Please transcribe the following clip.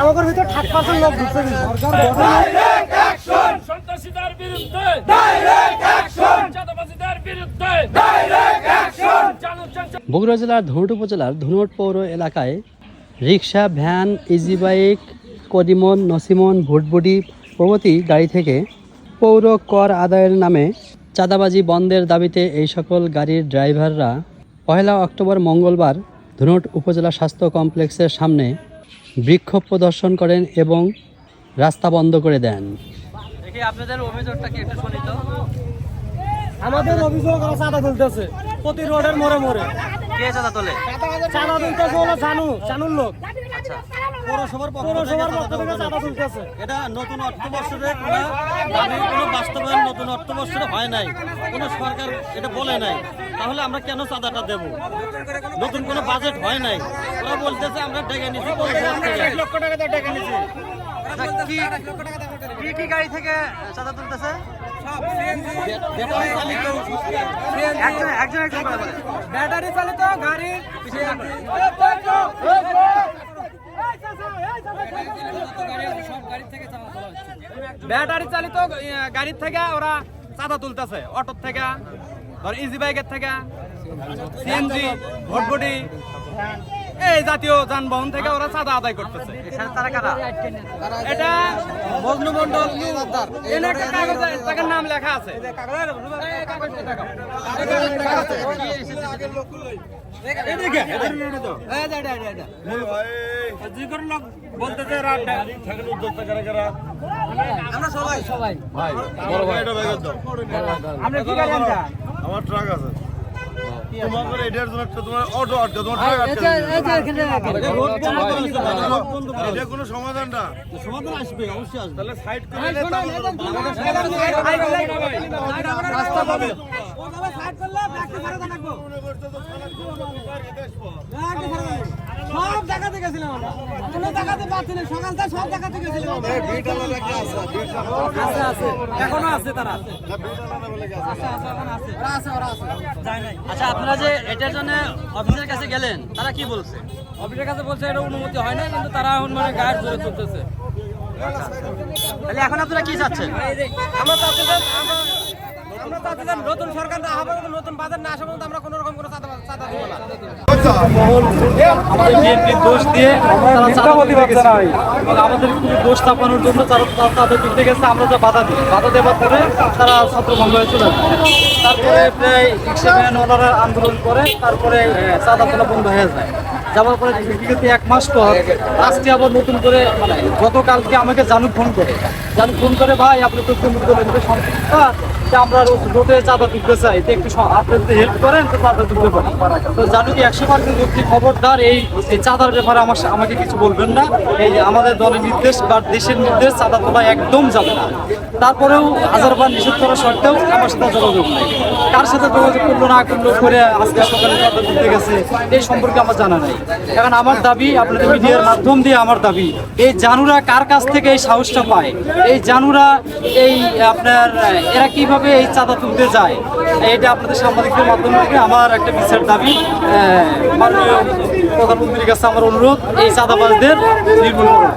আমাদের ভিতর ঠাক পার্সেন্ট লোক ঢুকছে সন্ত্রাসীদের বিরুদ্ধে। ডাইরেক্ট অ্যাকশন চাঁদাবাজিদের বিরুদ্ধে। বগুড়া জেলার ধনুট উপজেলার ধনুট পৌর এলাকায় রিক্সা ভ্যান ইজি বাইক কদিমন নসিমন ভুটবুটি প্রভৃতি গাড়ি থেকে পৌর কর আদায়ের নামে চাঁদাবাজি বন্ধের দাবিতে এই সকল গাড়ির ড্রাইভাররা পহেলা অক্টোবর মঙ্গলবার ধুনট উপজেলা স্বাস্থ্য কমপ্লেক্সের সামনে বিক্ষোভ প্রদর্শন করেন এবং রাস্তা বন্ধ করে দেন। আপনাদের অভিযোগটা কি একটু শুনি তো। আমাদের অভিযোগ তুলতেছে প্রতি রোডের মোড়ে মোড়ে। কে চাঁদা তোলে? চাঁদা তুলতেছে হলো জানু জানুর লোক। আচ্ছা। পৌরসভার পক্ষ থেকে চাঁদা তুলতেছে। এটা নতুন অর্থবর্ষের কোনো দাবির কোনো বাস্তবায়ন নতুন অর্থবর্ষের হয় নাই। কোনো সরকার এটা বলে নাই। তাহলে আমরা কেন চাঁদাটা দেব? নতুন কোনো বাজেট হয় নাই। ওরা বলতেছে আমরা ডেকে নিছি লক্ষ টাকা কি কি গাড়ি থেকে চাঁদা তুলতেছে। ব্যাটারি চালিত গাড়ি। ব্যাটারি চালিত গাড়ির থেকে ওরা চাঁদা তুলতেছে। অটোর থেকে ধর ইজি বাইকের থেকে সিএনজি ভটভটি এই জাতীয় যানবাহন থেকে ওরা চাঁদা আদায় করতেছে। এখানে তারা কারা? এটা মজনু মন্ডল নাম লেখা আছে। আমরা ট্রাক আছে তোমার কোনো সমাধান না সমাধান আসবে অবশ্যই তাহলে সাইড করে রাস্তা পাবে সব জায়গাতে গেছিলাম আমরা। কোনো জায়গাতে পাচ্ছি না। সকাল সব জায়গাতে গেছিলাম আছে আছে। এখনও তারা। আচ্ছা আপনারা যে এটার জন্য অফিসের কাছে গেলেন তারা কি বলছে? অফিসের কাছে বলছে এটা অনুমতি হয় না কিন্তু তারা এখন মানে গায়ের জোরে চলতেছে। তাহলে এখন আপনারা কি চাচ্ছেন? আমরা চাচ্ছি আমরা- চাচ্ছি যে নতুন সরকার না হবে নতুন বাজার না আসা পর্যন্ত আমরা কোনো রকম কোনো চাঁদা চাঁদা দিব না। আমাদের দোষ দিয়ে তারা চাঁদা প্রতিবাদ জানাই এবং আমাদের দোষ চাপানোর জন্য তারা তারা তাদের দিতে গেছে আমরা যা বাধা দিই। বাধা দেওয়ার পরে তারা ছত্রভঙ্গ হয়ে চলে তারপরে প্রায় রিক্সা ভ্যান ওনারা আন্দোলন করে তারপরে চাঁদা তোলা বন্ধ হয়ে যায়। যাওয়ার পরে বিগত এক মাস পর আজকে আবার নতুন করে মানে গতকালকে আমাকে জানু ফোন করে। জানু ফোন করে ভাই আপনি তো যে আমরা রোডে চাঁদা তুলতে চাই, তো একটু আপনি হেল্প করেন, তো চাঁদা তুলতে পারি। তো জানু কি একশো পার্সেন্ট খবরদার? এই চাঁদার ব্যাপারে আমার আমাকে কিছু বলবেন না। এই আমাদের দলের নির্দেশ বা দেশের নির্দেশ, চাঁদা তোলা একদম যাবে না। তারপরেও হাজারবার নিষেধ করা সত্ত্বেও আমার সাথে যোগাযোগ নেই। কার সাথে যোগাযোগ করল, না করল, করে আজকে সকালে চাঁদা তুলতে গেছে, এই সম্পর্কে আমার জানা নাই। কারণ আমার দাবি, আপনাদের মিডিয়ার মাধ্যম দিয়ে আমার দাবি, এই জানুরা কার কাছ থেকে এই সাহসটা পায়? এই জানুরা, এই আপনার, এরা কীভাবে এই চাঁদা তুলতে যায়, এটা আপনাদের সাংবাদিকদের মাধ্যমে আমার একটা বিচার দাবি। মাননীয় প্রধানমন্ত্রীর কাছে আমার অনুরোধ, এই চাঁদাবাজদের নির্মূল করুন।